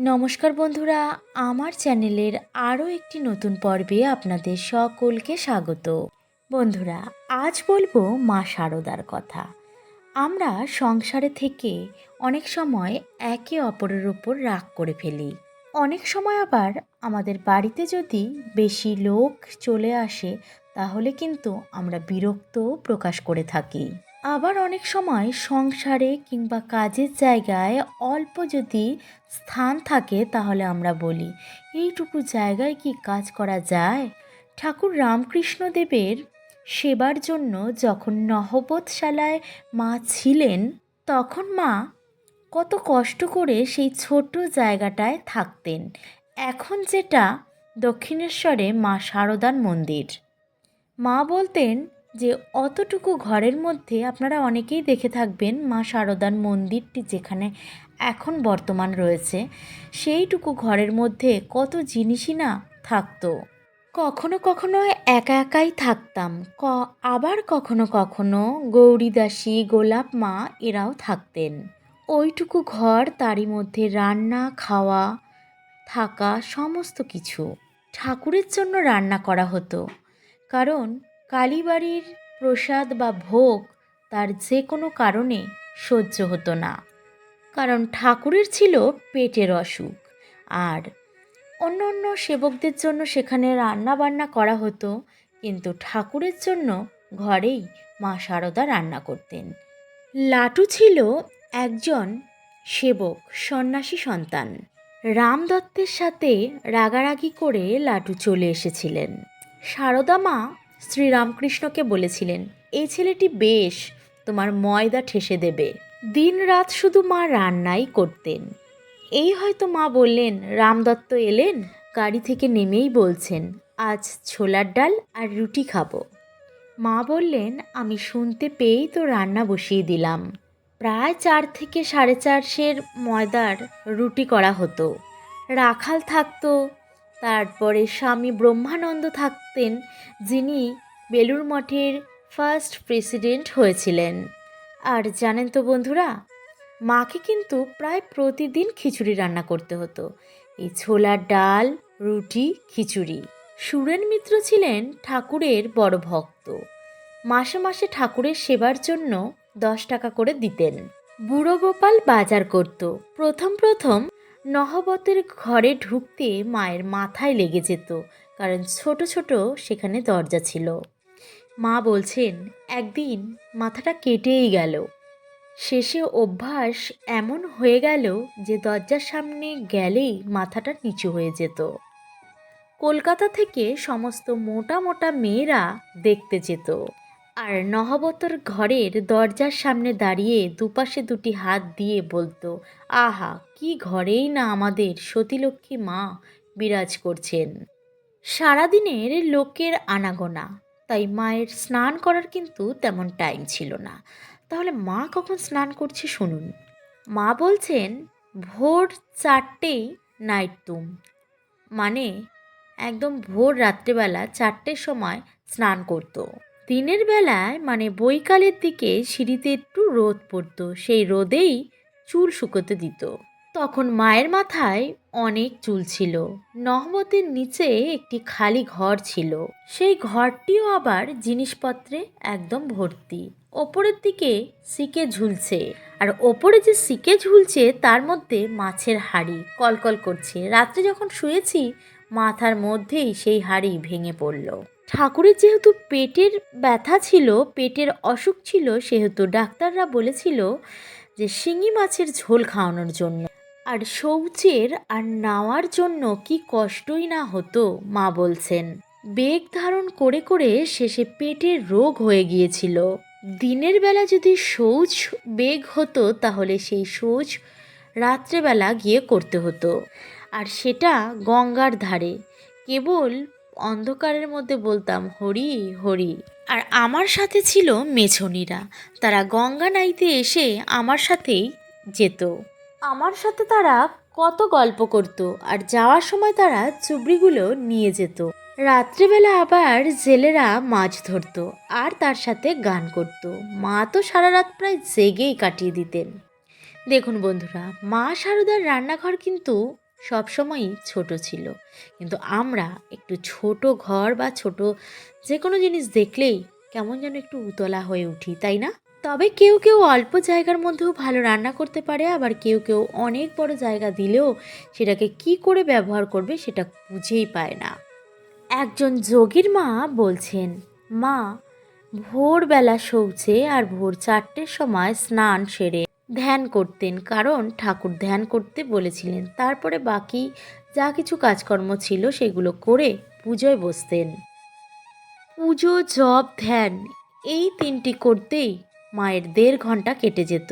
নমস্কার বন্ধুরা, আমার চ্যানেলের আরও একটি নতুন পর্বে আপনাদের সকলকে স্বাগত। বন্ধুরা, আজ বলব মা শারদার কথা। আমরা সংসারে থেকে অনেক সময় একে অপরের ওপর রাগ করে ফেলি। অনেক সময় আবার আমাদের বাড়িতে যদি বেশি লোক চলে আসে, তাহলে কিন্তু আমরা বিরক্তও প্রকাশ করে থাকি। আবার অনেক সময় সংসারে কিংবা কাজের জায়গায় অল্প যদি স্থান থাকে তাহলে আমরা বলি, এইটুকু জায়গায় কি কাজ করা যায়? ঠাকুর রামকৃষ্ণদেবের সেবার জন্য যখন নহবতশালায় মা ছিলেন, তখন মা কত কষ্ট করে সেই ছোট্ট জায়গাটায় থাকতেন। এখন যেটা দক্ষিণেশ্বরে মা শারদার মন্দির। মা বলতেন যে অতটুকু ঘরের মধ্যে আপনারা অনেকেই দেখে থাকবেন মা শারদার মন্দিরটি যেখানে এখন বর্তমান রয়েছে, সেইটুকু ঘরের মধ্যে কত জিনিসই না থাকতো। কখনো কখনো একা একাই থাকতাম, ক, আবার কখনো কখনো গৌরীদাসী, গোলাপ মা এরাও থাকতেন। ওইটুকু ঘর, তারই মধ্যে রান্না, খাওয়া, থাকা, সমস্ত কিছু। ঠাকুরের জন্য রান্না করা হতো, কারণ কালীবাড়ির প্রসাদ বা ভোগ তার যে কোনো কারণে সহ্য হতো না। কারণ ঠাকুরের ছিল পেটের অসুখ। আর অন্য অন্য সেবকদের জন্য সেখানে রান্না বান্না করা হতো, কিন্তু ঠাকুরের জন্য ঘরেই মা শারদা রান্না করতেন। লাটু ছিল একজন সেবক, সন্ন্যাসী সন্তান। রাম দত্তের সাথে রাগারাগি করে লাটু চলে এসেছিলেন। শারদা মা শ্রীরামকৃষ্ণকে বলেছিলেন, এই ছেলেটি বেশ তোমার ময়দা ঠেসে দেবে। দিন রাত শুধু মা রান্নাই করতেন এই হয়তো মা বললেন, রামদত্ত এলেন, গাড়ি থেকে নেমেই বলছেন, আজ ছোলার ডাল আর রুটি খাব মা বললেন, আমি শুনতে পেয়েই তো রান্না বসিয়ে দিলাম। প্রায় চার থেকে সাড়ে চারশের ময়দার রুটি করা হতো। রাখাল থাকতো তারপরে স্বামী ব্রহ্মানন্দ থাকতেন, যিনি বেলুর মঠের ফার্স্ট প্রেসিডেন্ট হয়েছিলেন। আর জানেন তো বন্ধুরা, মাকে কিন্তু প্রায় প্রতিদিন খিচুড়ি রান্না করতে হতো। এই ছোলার ডাল, রুটি, খিচুড়ি। সুরেন মিত্র ছিলেন ঠাকুরের বড় ভক্ত। মাসে মাসে ঠাকুরের সেবার জন্য দশ টাকা করে দিতেন। বুড়ো গোপাল বাজার করত। প্রথম প্রথম নহবতের ঘরে ঢুকতে মায়ের মাথায় লেগে যেত, কারণ ছোট ছোট সেখানে দরজা ছিল। মা বলছেন, একদিন মাথাটা কেটেই গেল। শেষে অভ্যাস এমন হয়ে গেল যে দরজার সামনে গেলেই মাথাটা নিচু হয়ে যেত। কলকাতা থেকে সমস্ত মোটা মোটা মেয়েরা দেখতে যেত। আর নহবতর ঘরের দরজার সামনে দাঁড়িয়ে দুপাশে দুটি হাত দিয়ে বলতো, আহা, কি ঘরেই না আমাদের সতীলক্ষ্মী মা বিরাজ করছেন। সারাদিনের লোকের আনাগোনা, তাই মায়ের স্নান করার কিন্তু তেমন টাইম ছিল না। তাহলে মা কখন স্নান করছে শুনুন। মা বলছেন, ভোর চারটেই নাইট তুম। মানে একদম ভোর রাত্রেবেলা চারটের সময় স্নান করতো। দিনের বেলায় মানে বৈকালের দিকে সিঁড়িতে একটু রোদ পড়তো। সেই রোদেই চুল শুকোতে দিত। তখন মায়ের মাথায় অনেক চুল ছিল। নহমতের নিচে একটি খালি ঘর ছিল। সেই ঘরটিও আবার জিনিসপত্রে একদম ভর্তি। ওপরের দিকে সিকে ঝুলছে। আর ওপরে যে সিকে ঝুলছে, তার মধ্যে মাছের হাড়ি কলকল করছে। রাত্রে যখন শুয়েছি, মাথার মধ্যেই সেই হাড়ি ভেঙে পড়ল। ঠাকুরের যেহেতু পেটের ব্যথা ছিল, পেটের অসুখ ছিল, সেহেতু ডাক্তাররা বলেছিল যে শিঙি মাছের ঝোল খাওয়ানোর জন্য। আর শৌচের আর নাওয়ার জন্য কি কষ্টই না হতো, মা বলছেন। বেগ ধারণ করে করে শেষে পেটের রোগ হয়ে গিয়েছিল। দিনের বেলা যদি শৌচ বেগ হতো, তাহলে সেই শৌচ রাত্রেবেলা গিয়ে করতে হতো। আর সেটা গঙ্গার ধারে। কেবল অন্ধকারের মধ্যে বলতাম, হরি হরি। আর আমার সাথে ছিল মেছনিরা তারা গঙ্গা নাইতে এসে আমার সাথেই যেত। আমার সাথে তারা কত গল্প করতো আর যাওয়ার সময় তারা চুবড়িগুলো নিয়ে যেত। রাত্রেবেলা আবার জেলেরা মাছ ধরতো আর তার সাথে গান করত। মা তো সারা রাত প্রায় জেগেই কাটিয়ে দিতেন। দেখুন বন্ধুরা, মা সারদার রান্নাঘর কিন্তু সবসময়ই ছোট ছিল। কিন্তু আমরা একটু ছোট ঘর বা ছোট যে কোনো জিনিস দেখলেই কেমন যেন একটু উতলা হয়ে উঠি, তাই না? তবে কেউ কেউ অল্প জায়গার মধ্যেও ভালো রান্না করতে পারে, আবার কেউ কেউ অনেক বড় জায়গা দিলেও সেটাকে কি করে ব্যবহার করবে সেটা বুঝেই পায় না। একজন যোগীর মা বলছেন, মা, ভোরবেলা শৌচে আর ভোর চারটের সময় স্নান সেরে ধ্যান করতেন, কারণ ঠাকুর ধ্যান করতে বলেছিলেন। তারপরে বাকি যা কিছু কাজকর্ম ছিল সেগুলো করে পুজোয় বসতেন। পুজো, জপ, ধ্যান এই তিনটি করতেই মায়ের দেড় ঘণ্টা কেটে যেত।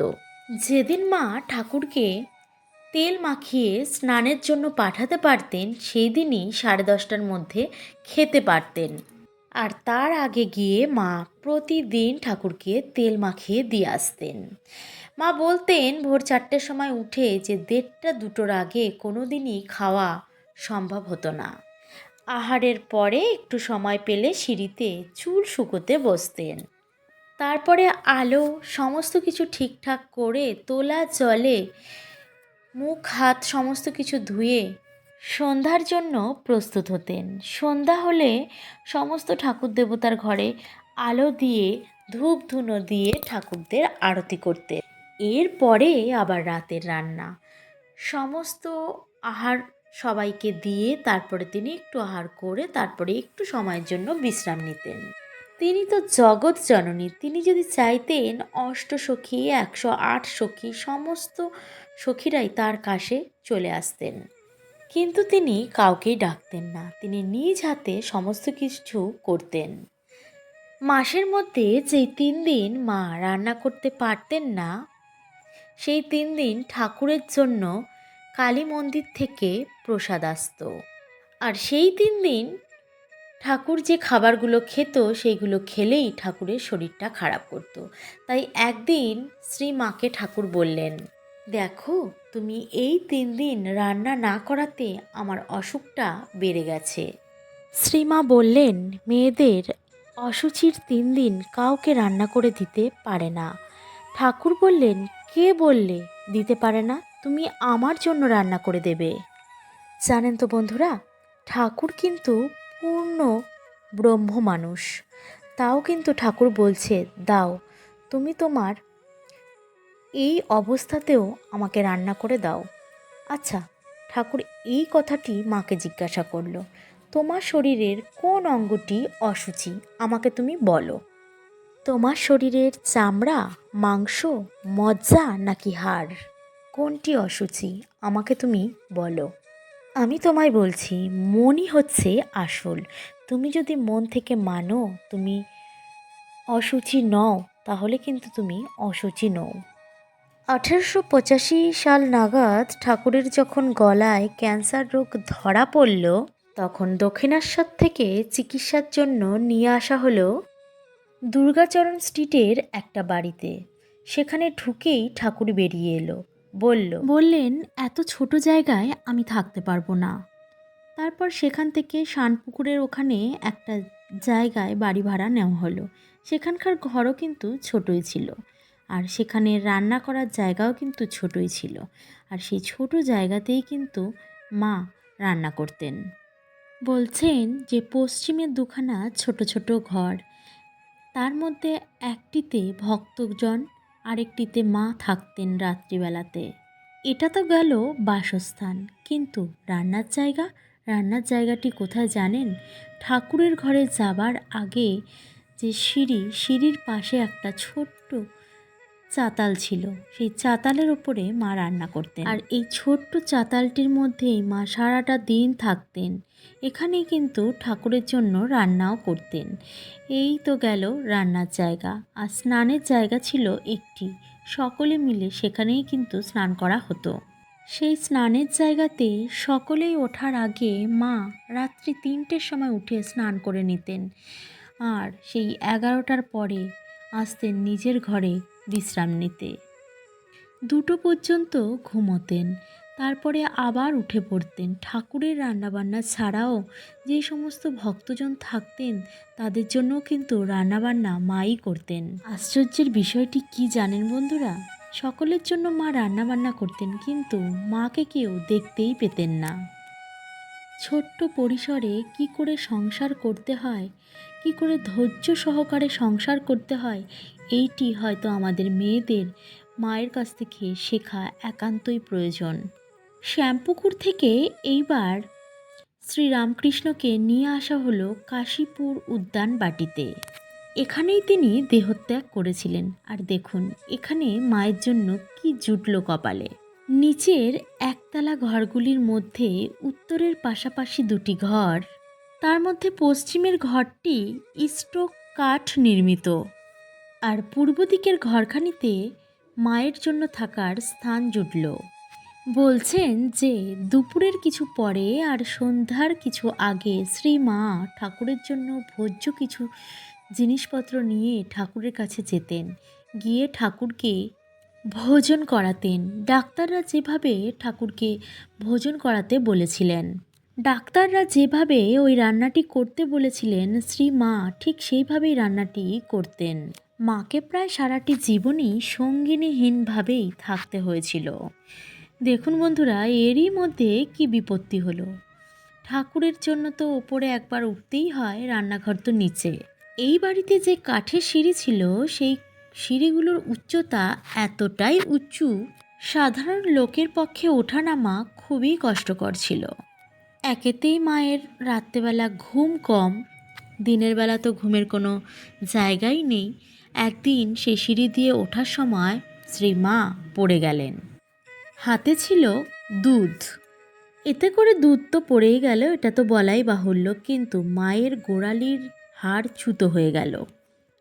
যেদিন মা ঠাকুরকে তেল মাখিয়ে স্নানের জন্য পাঠাতে পারতেন, সেই দিনই সাড়ে দশটার মধ্যে খেতে পারতেন। আর তার আগে গিয়ে মা প্রতিদিন ঠাকুরকে তেল মাখিয়ে দিয়ে আসতেন। মা বলতেন, ভোর চারটের সময় উঠে যে দেড়টা দুটোর আগে কোনো দিনই খাওয়া সম্ভব হতো না। আহারের পরে একটু সময় পেলে সিঁড়িতে চুল শুকোতে বসতেন। তারপরে আলো, সমস্ত কিছু ঠিকঠাক করে তোলা জলে মুখ, হাত সমস্ত কিছু ধুয়ে সন্ধ্যার জন্য প্রস্তুত হতেন। সন্ধ্যা হলে সমস্ত ঠাকুর দেবতার ঘরে আলো দিয়ে, ধূপ ধুনো দিয়ে ঠাকুরদের আরতি করতেন। এরপরে আবার রাতের রান্না। সমস্ত আহার সবাইকে দিয়ে তারপরে তিনি একটু আহার করে তারপরে একটু সময়ের জন্য বিশ্রাম নিতেন। তিনি তো জগৎ জননী, তিনি যদি চাইতেন অষ্টসখী একশো আট সখী, সমস্ত সখীরাই তার কাছে চলে আসতেন। কিন্তু তিনি কাউকেই ডাকতেন না, তিনি নিজ হাতে সমস্ত কিছু করতেন। মাসের মধ্যে যেই তিন দিন মা রান্না করতে পারতেন না সেই তিন দিন ঠাকুরের জন্য কালী মন্দির থেকে প্রসাদ আসত। আর সেই তিন দিন ঠাকুর যে খাবারগুলো খেত, সেইগুলো খেলেই ঠাকুরের শরীরটা খারাপ করতো। তাই একদিন শ্রী মাকে ঠাকুর বললেন, দেখো, তুমি এই তিন দিন রান্না না করাতে আমার অসুখটা বেড়ে গেছে। শ্রীমা বললেন, মেয়েদের অসুচির তিন দিন কাউকে রান্না করে দিতে পারে না। ঠাকুর বললেন কে বললে দিতে পারে না, তুমি আমার জন্য রান্না করে দেবে। জানেন তো বন্ধুরা, ঠাকুর কিন্তু পূর্ণ ব্রহ্ম মানুষ। তাও কিন্তু ঠাকুর বলছে, দাও, তুমি তোমার এই অবস্থাতেও আমাকে রান্না করে দাও। আচ্ছা ঠাকুর এই কথাটি মাকে জিজ্ঞাসা করল, তোমার শরীরের কোন অঙ্গটি অসুচি আমাকে তুমি বলো। তোমার শরীরের চামড়া, মাংস, মজ্জা নাকি হাড়? কোনটি অসুচি আমাকে তুমি বলো। আমি তোমায় বলছি, মনই হচ্ছে আসল। তুমি যদি মন থেকে মানো, তুমি অসুচি নও, তাহলে কিন্তু তুমি অসুচি নও। আঠারোশো পঁচাশি সাল নাগাদ ঠাকুরের যখন গলায় ক্যান্সার রোগ ধরা পড়ল, তখন দক্ষিণেশ্বর থেকে চিকিৎসার জন্য নিয়ে আসা হলো দুর্গাচরণ স্ট্রিটের একটা বাড়িতে। সেখানে ঢুকেই ঠাকুর বেরিয়ে এলো, বলল, বললেন, এত ছোট জায়গায় আমি থাকতে পারব না। তারপর সেখান থেকে শানপুকুরের ওখানে একটা জায়গায় বাড়ি ভাড়া নেওয়া হলো। সেখানকার ঘরও কিন্তু ছোটই ছিল, আর সেখানে রান্না করার জায়গাও কিন্তু ছোটই ছিল, আর সেই ছোট জায়গাতেই কিন্তু মা রান্না করতেন। বলছেন যে, পশ্চিমের দুখানা ছোট ছোট ঘর তার মধ্যে একটিতে ভক্তজন, আরেকটিতে মা থাকতেন রাত্রিবেলাতে। এটা তো গেল বাসস্থান। কিন্তু রান্নার জায়গা? রান্নার জায়গাটি কোথায় জানেন? ঠাকুরের ঘরে যাবার আগে যে সিঁড়ি, সিঁড়ির পাশে একটা ছোট্ট চাতাল ছিল। সেই চাতালের ওপরে মা রান্না করতেন। আর এই ছোট্ট চাতালটির মধ্যেই মা সারাটা দিন থাকতেন। এখানেই কিন্তু ঠাকুরের জন্য রান্নাও করতেন। এই তো গেল রান্নার জায়গা। আর স্নানের জায়গা ছিল একটি। সকলে মিলে সেখানেই কিন্তু স্নান করা হতো। সেই স্নানের জায়গাতে সকলেই ওঠার আগে মা রাত্রি তিনটের সময় উঠে স্নান করে নিতেন। আর সেই এগারোটার পরে আসতেন নিজের ঘরে বিশ্রাম নিতে। দুটো পর্যন্ত ঘুমোতেন। তারপরে আবার উঠে পড়তেন। ঠাকুরের রান্নাবান্না ছাড়াও যে সমস্ত ভক্তজন থাকতেন, তাদের জন্য কিন্তু রান্নাবান্না মাই করতেন। আশ্চর্যের বিষয়টি কি জানেন বন্ধুরা? সকলের জন্য মা রান্নাবান্না করতেন, কিন্তু মাকে কেউ দেখতেই পেতেন না। ছোট্ট পরিসরে কি করে সংসার করতে হয়, কি করে ধৈর্য সহকারে সংসার করতে হয়, এইটি হয়তো আমাদের মেয়েদের মায়ের কাছ থেকে শেখা একান্তই প্রয়োজন। শ্যামপুকুর থেকে এইবার শ্রীরামকৃষ্ণকে নিয়ে আসা হলো কাশীপুর উদ্যান বাটিতে। এখানেই তিনি দেহত্যাগ করেছিলেন। আর দেখুন, এখানে মায়ের জন্য কি জুটল কপালে। নিচের একতলা ঘরগুলির মধ্যে উত্তরের পাশাপাশি দুটি ঘর, তার মধ্যে পশ্চিমের ঘরটি স্টোক কাঠ নির্মিত। আর পূর্ব দিকের ঘরখানিতে মায়ের জন্য থাকার স্থান জুটল। বলছেন যে দুপুরের কিছু পরে আর সন্ধ্যার কিছু আগে শ্রী মা ঠাকুরের জন্য ভোজ্য কিছু জিনিসপত্র নিয়ে ঠাকুরের কাছে যেতেন। গিয়ে ঠাকুরকে ভোজন করাতেন। ডাক্তাররা যেভাবে ঠাকুরকে ভোজন করাতে বলেছিলেন, ডাক্তাররা যেভাবে ওই রান্নাটি করতে বলেছিলেন, শ্রী মা ঠিক সেইভাবেই রান্নাটি করতেন। মাকে প্রায় সারাটি জীবনই সঙ্গিনীহীনভাবেই থাকতে হয়েছিল। দেখুন বন্ধুরা, এরই মধ্যে কি বিপত্তি হলো? ঠাকুরের জন্য তো ওপরে একবার উঠতেই হয়, রান্নাঘর তো নিচে। এই বাড়িতে যে কাঠের সিঁড়ি ছিল, সেই সিঁড়িগুলোর উচ্চতা এতটাই উঁচু, সাধারণ লোকের পক্ষে ওঠা নামা খুবই কষ্টকর ছিল। একেতেই মায়ের রাত্রেবেলা ঘুম কম, দিনের বেলা তো ঘুমের কোনো জায়গাই নেই। একদিন সেই সিঁড়ি দিয়ে ওঠার সময় শ্রী মা পড়ে গেলেন। হাতে ছিল দুধ। এতে করে দুধ তো পড়েই গেল, এটা তো বলাই বাহুল্য, কিন্তু মায়ের গোড়ালির হাড় ছুতো হয়ে গেল।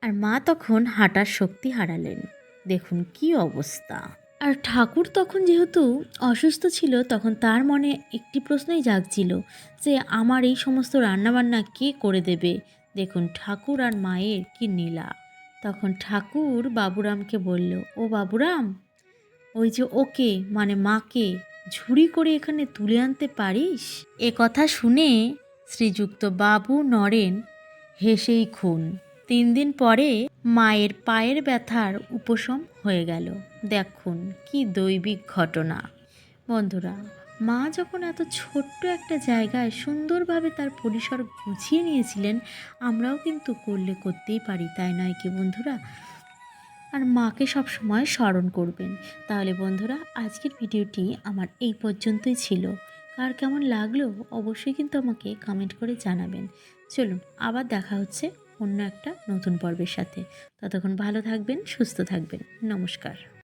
আর মা তখন হাঁটার শক্তি হারালেন। দেখুন কি অবস্থা। আর ঠাকুর তখন যেহেতু অসুস্থ ছিল, তখন তার মনে একটি প্রশ্নই জাগছিল, যে আমার এই সমস্ত রান্নাবান্না কে করে দেবে? দেখুন, ঠাকুর আর মায়ের কি নীলা। তখন ঠাকুর বাবুরামকে বলল, ও বাবুরাম ওই যে ওকে মানে মাকে, ঝুড়ি করে এখানে তুলে আনতে পারিস? এ কথা শুনে শ্রীযুক্ত বাবু নরেন হেসেই খুন। তিন দিন পরে মায়ের পায়ের ব্যথার উপশম হয়ে গেল। দেখুন কি দৈবিক ঘটনা। বন্ধুরা, মা যখন এত ছোট্ট একটা জায়গায় সুন্দরভাবে তার পরিসর গুছিয়ে নিয়েছিলেন, আমরাও কিন্তু করলে করতেই পারি, তাই নয় কি বন্ধুরা? আর মাকে সব সময় স্মরণ করবেন। তাহলে বন্ধুরা, আজকের ভিডিওটি আমার এই পর্যন্তই ছিল। কার কেমন লাগল অবশ্যই কিন্তু আমাকে কমেন্ট করে জানাবেন। চলুন, আবার দেখা হচ্ছে অন্য একটা নতুন পর্বের সাথে। ততক্ষণ ভালো থাকবেন, সুস্থ থাকবেন। নমস্কার।